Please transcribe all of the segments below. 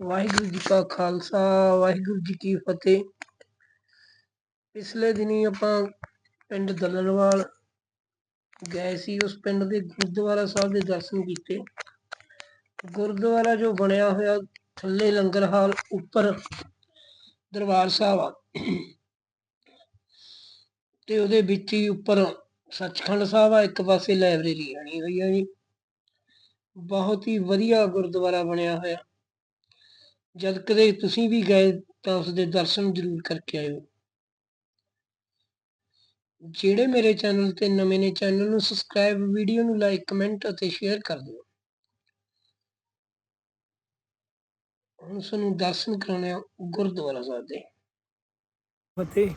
ਵਾਹਿਗੁਰੂ ਜੀ ਕਾ ਖਾਲਸਾ, ਵਾਹਿਗੁਰੂ ਜੀ ਕੀ ਫਤਿਹ। ਪਿਛਲੇ ਦਿਨੀ ਆਪਾਂ ਪਿੰਡ ਦਲਨਵਾਲ ਗਏ ਸੀ, ਉਸ ਪਿੰਡ ਦੇ ਗੁਰਦੁਆਰਾ ਸਾਹਿਬ ਦੇ ਦਰਸ਼ਨ ਕੀਤੇ। ਗੁਰਦੁਆਰਾ ਜੋ ਬਣਿਆ ਹੋਇਆ, ਥੱਲੇ ਲੰਗਰ ਹਾਲ, ਉੱਪਰ ਦਰਬਾਰ ਸਾਹਿਬ ਆ। ਤੇ ਉਹਦੇ ਵਿੱਚ ਹੀ ਉੱਪਰ ਸੱਚਖੰਡ ਸਾਹਿਬ ਆ, ਇੱਕ ਪਾਸੇ ਲਾਇਬ੍ਰੇਰੀ ਬਣੀ ਹੋਈ ਆ ਜੀ। ਬਹੁਤ ਹੀ ਵਧੀਆ ਗੁਰਦੁਆਰਾ ਬਣਿਆ ਹੋਇਆ। ਜਦ ਕਦੇ ਤੁਸੀਂ ਵੀ ਗਏ ਤਾਂ ਉਸ ਦੇ ਦਰਸ਼ਨ ਜ਼ਰੂਰ ਕਰਕੇ ਆਇਓ। ਜਿਹੜੇ ਮੇਰੇ ਚੈਨਲ ਤੇ ਨਵੇਂ ਨੇ, ਚੈਨਲ ਨੂੰ ਸਬਸਕ੍ਰਾਈਬ ਵੀਡੀਓ ਨੂੰ ਲਾਈਕ ਕਮੈਂਟ ਅਤੇ ਸ਼ੇਅਰ ਕਰ ਦਿਓ। ਹੁਣ ਸਾਨੂੰ ਦਰਸ਼ਨ ਕਰਾਉਣੇ ਆ ਗੁਰਦੁਆਰਾ ਸਾਹਿਬ ਦੇ। ਫਤਿਹ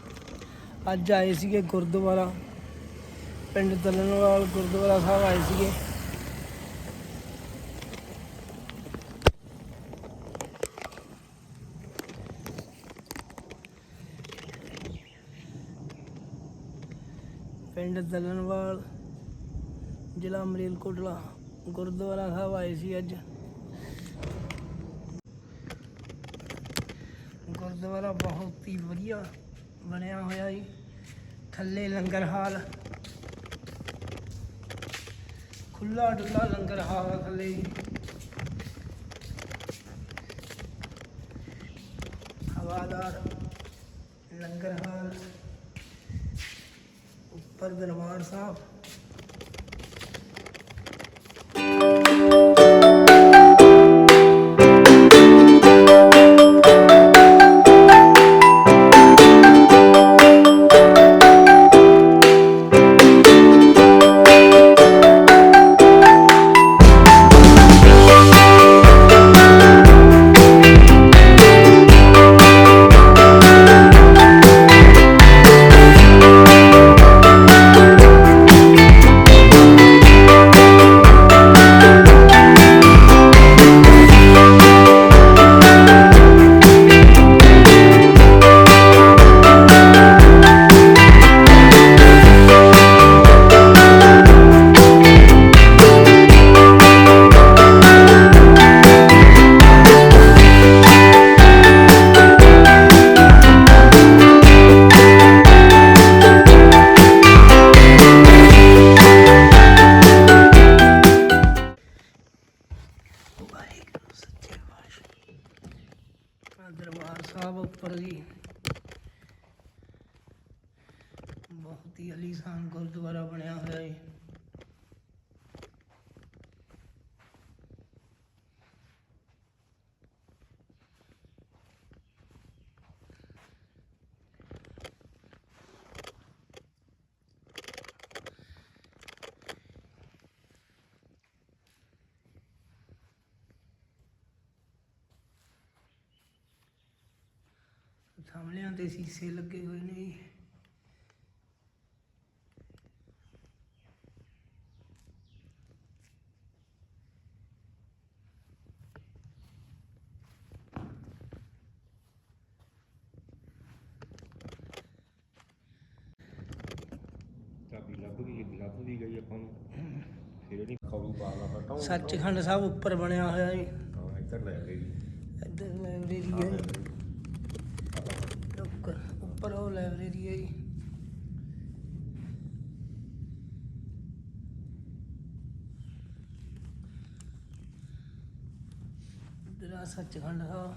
ਅੱਜ ਆਏ ਸੀਗੇ ਗੁਰਦੁਆਰਾ, ਪਿੰਡ ਦਲਨਵਾਲ ਗੁਰਦੁਆਰਾ ਸਾਹਿਬ ਆਏ ਸੀਗੇ। ਪਿੰਡ ਦਲਨਵਾਲ, ਜ਼ਿਲ੍ਹਾ ਮਰੇਲਕੋਟਲਾ, ਗੁਰਦੁਆਰਾ ਸਾਹਿਬ ਆਏ ਸੀ ਅੱਜ। ਗੁਰਦੁਆਰਾ ਬਹੁਤ ਹੀ ਵਧੀਆ ਬਣਿਆ ਹੋਇਆ ਜੀ, ਥੱਲੇ ਲੰਗਰ ਹਾਲ। ਖੁੱਲਾ ਡੁੱਲਾ ਲੰਗਰ ਹਾਲ ਥੱਲੇ ਹਵਾਦਾਰ ਲੰਗਰ ਹਾਲ। ਉੱਪਰ ਦਰਬਾਰ ਸਾਹਿਬ ਪਾਤਸ਼ਾਹ ਦਰਬਾਰ ਸਾਹਿਬ ਉੱਪਰ ਜੀ। ਬਹੁਤ ਹੀ ਅਲੀਸ਼ਾਨ ਗੁਰਦੁਆਰਾ ਬਣਿਆ ਹੋਇਆ ਹੈ ਸਾਹਮਣਿਆਂ ਤੇ ਸੀਸੇ ਲੱਗੇ ਹੋਏ ਨੇ ਜੀ। ਚਾਬੀ ਲੱਭ ਗਈ ਲੱਭ ਵੀ ਗਈ ਆਪਾਂ ਨੂੰ। ਫਿਰ ਨਹੀਂ ਖੌਰੂ ਪਾ ਲਾ ਫਟਾਉ ਸੱਚਖੰਡ ਸਾਹਿਬ ਉੱਪਰ ਬਣਿਆ ਹੋਇਆ ਜੀ। ਹਾਂ ਇੱਧਰ ਲੈ ਗਈ ਇੱਧਰ ਲਾਇਬ੍ਰੇਰੀ ਹੈ ਉੱਪਰ ਉਹ ਲਾਇਬ੍ਰੇਰੀ ਹੈ ਜੀ। ਇੱਧਰ ਸੱਚਖੰਡ ਸਾਹਿਬ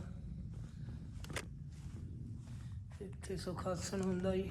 ਇੱਥੇ ਸੁਖਾਸਨ ਹੁੰਦਾ ਜੀ।